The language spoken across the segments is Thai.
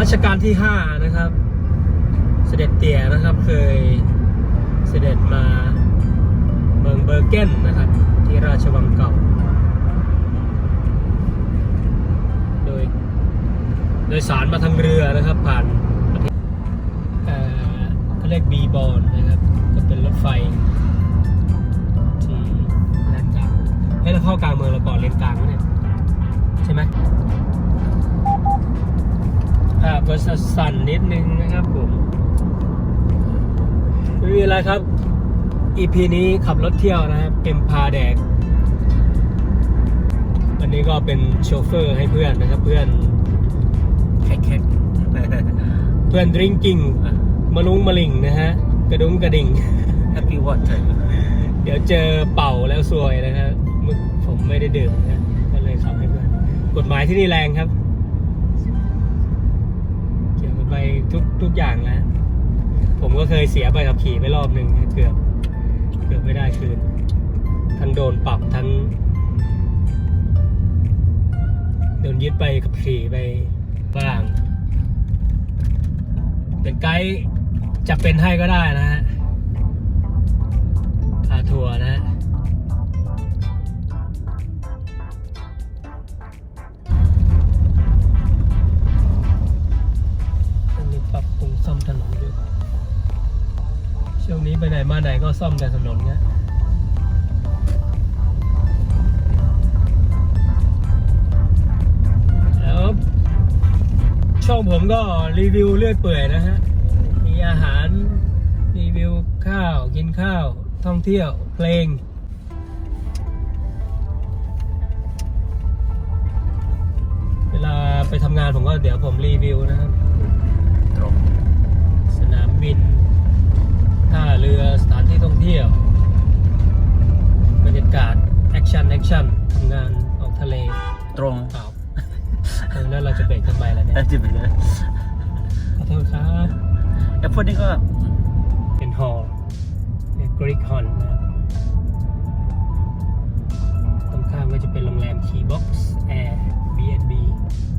รัชกาลที่ 5 นะครับ เสด็จเตี่ยนะครับเคยเสด็จมาเมืองเบอร์เกนนะครับ ที่ราชวังเก่า โดยโดยสารมาทางเรือนะครับผ่านประเทศเอ่อเขาเรียกบีบอลนะครับ ก็เป็นรถไฟที่แลนกลางให้เราเข้ากลางเมืองเราก่อนเลนกลางเนี่ยใช่ไหม อ่าเบอร์สั่นนิดนึงนะครับผมไม่มีอะไรครับ EP นี้ขับรถเที่ยวนะครับเอ็มพาแดกวันนี้ก็เป็นโชเฟอร์ให้เพื่อนนะครับ เพื่อนแคกๆเพื่อนดริงกิ้งมาลุงมาลิงนะฮะ กระดุงกระดิ่ง Happy Water เดี๋ยวเจอเป่าแล้วซวยนะครับมึกผมไม่ได้ดื่มนะก็เลยขับให้เพื่อนกฎหมายที่นี่แรงครับ ทุกทุกอย่างนะผมก็เคยเสียใบขับขี่ไปรอบหนึ่งเกือบเกือบไม่ได้คืน ทั้งโดนปรับทั้งโดนยึดไปขับขี่ไปบ้าง เป็นไกด์จะเป็นให้ก็ได้นะฮะ ซ่อมถนนอยู่ช่วงนี้ไปไหนมาไหนก็ซ่อมแต่ถนนเนี้ยแล้วช่องผมก็รีวิวเรื่อยเปื่อยนะฮะ มีอาหารรีวิวข้าวกินข้าวท่องเที่ยวเพลงเวลาไปทำงานผมก็เดี๋ยวผมรีวิวนะครับ ตรง นามบิน ท่าเรือสถานที่ท่องเที่ยว บรรยากาศ แอคชั่น แอคชั่นทำงานออกทะเลตรงเปล่าเออแล้วเราจะเบรกทำไมล่ะเนี่ยแล้วจะไปเลยขอโทษครับแอปพวกนี้ก็เป็นฮอลล์เรียกกริกฮอลนะครับตรงข้ามก็จะเป็นโรงแรมคีบ็อกซ์แอร์ B&B บรรยา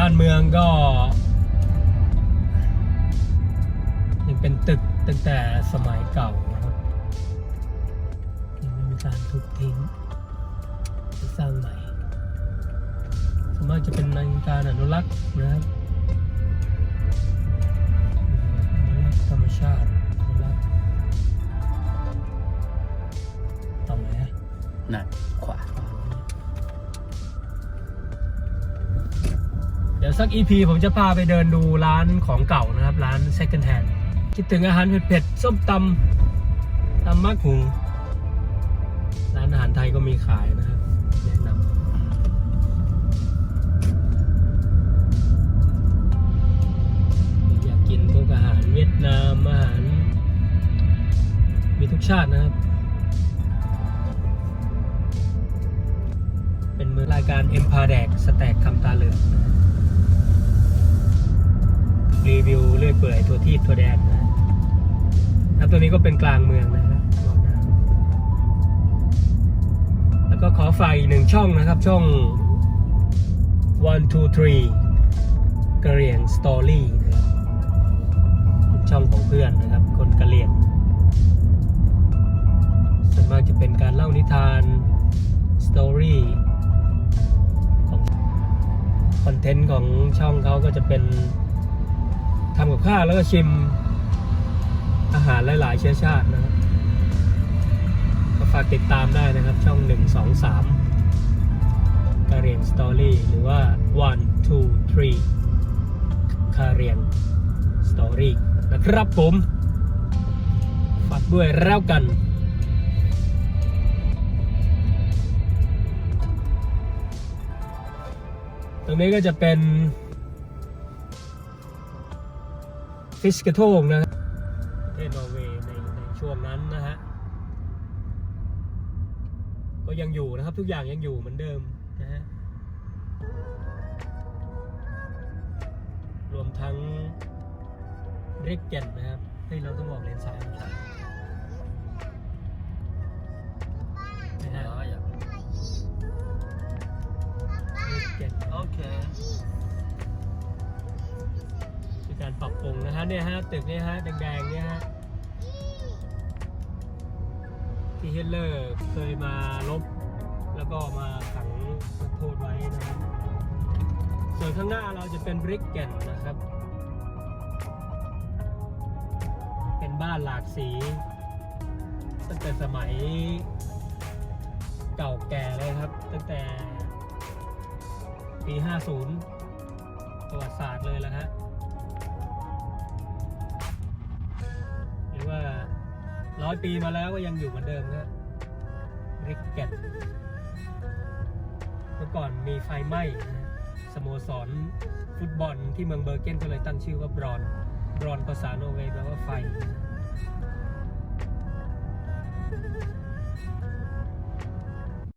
บ้านเมืองก็ยังเป็นตึกตั้งแต่สมัยเก่านะครับยังไม่มีการทุบทิ้งสร้างใหม่ส่วนมากจะเป็นในการอนุรักษ์นะครับอนุรักษ์ธรรมชาติอนุรักษ์ต่อไหนอะนั่น สัก EP ผมจะพาไปเดินดูร้านของเก่านะครับ ร้าน Second Hand คิดถึงอาหารเผ็ดๆ ส้มตำตำมักหุงร้านอาหารไทยก็มีขายนะครับ แนะนำอยากกินพวกอาหารเวียดนามอาหาร มีทุกชาตินะครับ เป็นมือรายการ e m p a r แดกสแต็กคำตาเหลืองนะครับ รีวิวเรื่อยเปื่อยทัวที่ทัวแดนนะแล้วตัวนี้ก็เป็นกลางเมืองนะครับแล้วก็ขอฝากอีกหนึ่งช่องนะครับ ช่อง one two three กะเหรี่ยงสตอรี่นะครับช่องของเพื่อนนะครับ คนกะเหรี่ยงส่วนมากจะเป็นการเล่านิทานสตอรี่ของคอนเทนต์ของช่องเขาก็จะเป็น ทำกับข้าวแล้วก็ชิมอาหารหลาย ๆ เชื้อชาตินะครับก็ฝากติดตามได้นะครับ ช่อง 1 2 3 กาเรียนสตอรี่หรือว่า one two three คาเรียนสตอรี่นะครับผม ฝากด้วยแล้วกันตรงนี้ก็จะเป็น ฟิชกระโทงนะประเทศนอร์เวย์ในในช่วงนั้นนะฮะ ก็ยังอยู่นะครับทุกอย่างยังอยู่เหมือนเดิมนะฮะ รวมทั้งริกเกนนะครับเฮ้ยเราต้องบอกเลนซ้ายนะฮะ Ja, ja. ริกเกน Okej. มี การปรับปรุงนะฮะเนี่ยฮะตึกเนี่ยฮะแดงๆเนี่ยฮะที่เฮเลอร์เคยมาลบ แล้วก็มาขังนักโทษไว้นะครับ ส่วนข้างหน้าเราจะเป็นบริกเกนนะครับ เป็นบ้านหลากสี ตั้งแต่สมัยเก่าแก่เลยครับ ตั้งแต่ปี 50ประวัติศาสตร์เลยแล้วฮะ ร้อยปีมาแล้วก็ยังอยู่เหมือนเดิมนะริกเกตเมื่อก่อนมีไฟไหม้สโมสรฟุตบอลที่เมืองเบอร์เกนก็เลยตั้งชื่อว่าบรอน บรอนภาษาโนเวย์แปลว่าไฟ